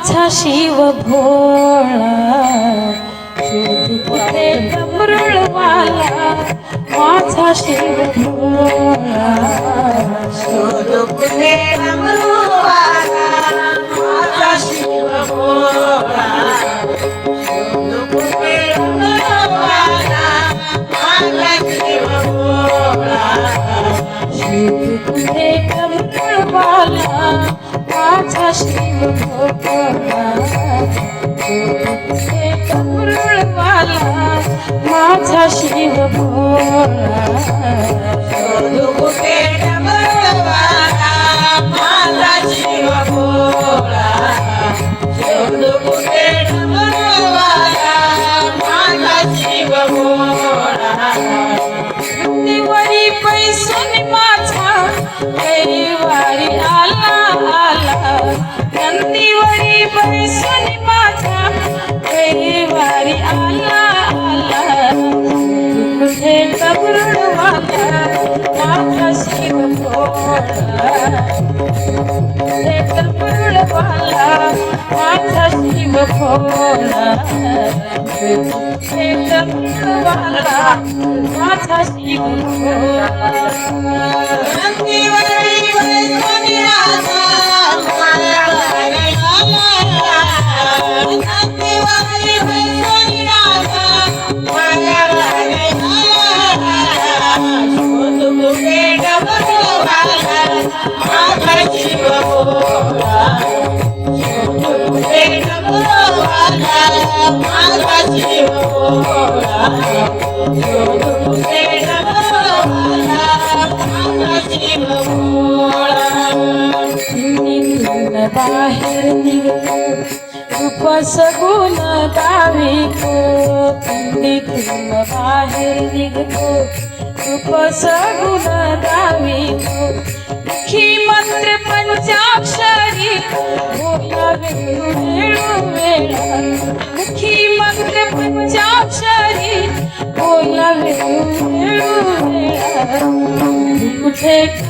પાછા શિવ ભોળા પોતે કમરણવાલા પાછા શિવ ભોળા শিব ভোলা মাঝা শিব ভোলা माझा कैवारी माझा शिव बाहेर निघतो रूप सगुण दावितो निघून बाहेर निघतो. रूप सगुण दावितो मुखी मंत्र पंचाक्षरी बोलावे वेळो वेळा मुखी मंत्र पंचाक्षरी बोलावे वेळू वेळा. कुठे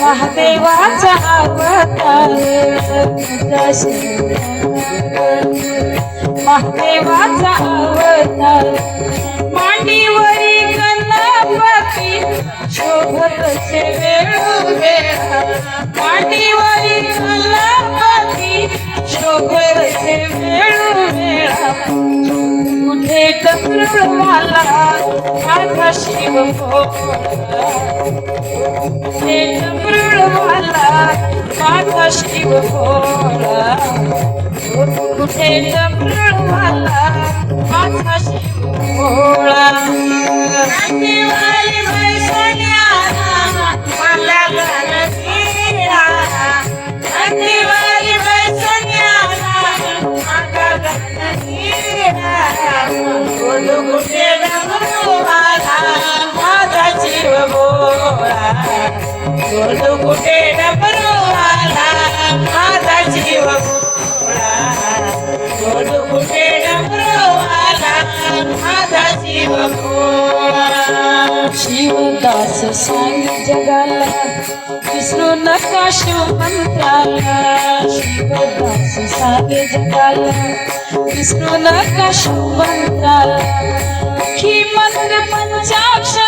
महादेवाचा अवतार गजेश्वर महादेवाचा अवतार मांडीवरी गणपती शोभतचे वेळोवेळा. मांडीवरी गणपती शोभतचे वेळोवेळा. कुठे डमरुळवाला माझा शिव भोळा कुठे डमरुळवाला माझा शिव भोळा कुठे डमरुळवाला माझा शिव भोळा बोलू कुठे डमरूवाला, माझा जीव बोलू कुठे डमरूवाला, माझा जीव शिवदास सांग जगाला विसरू नका शिव मंत्राला. शिवदास सांग जगाला विसरू नका शिव मंत्राला. मुखी मंत्र पंचाक्षर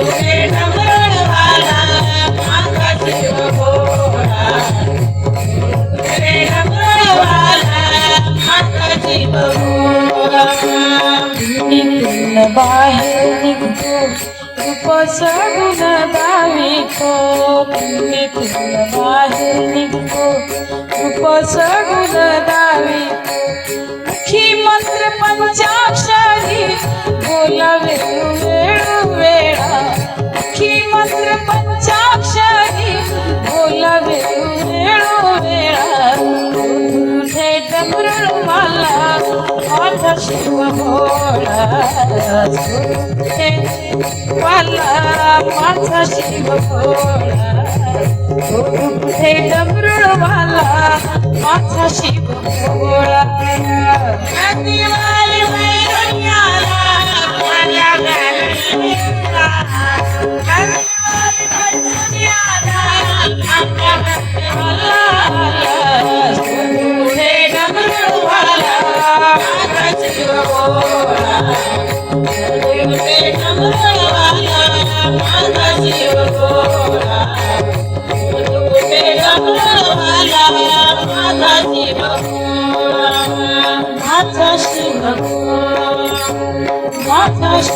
बाहेर निघतो रूप सगुण दावितो निघून बाहेर निघतो रूप सगुण दावितो मुखी मंत्र पंचाक्ष माझा शिव भोळा तुझे मला माझा शिव भोळा ভাজি ভাত চাষ ভাত চাষ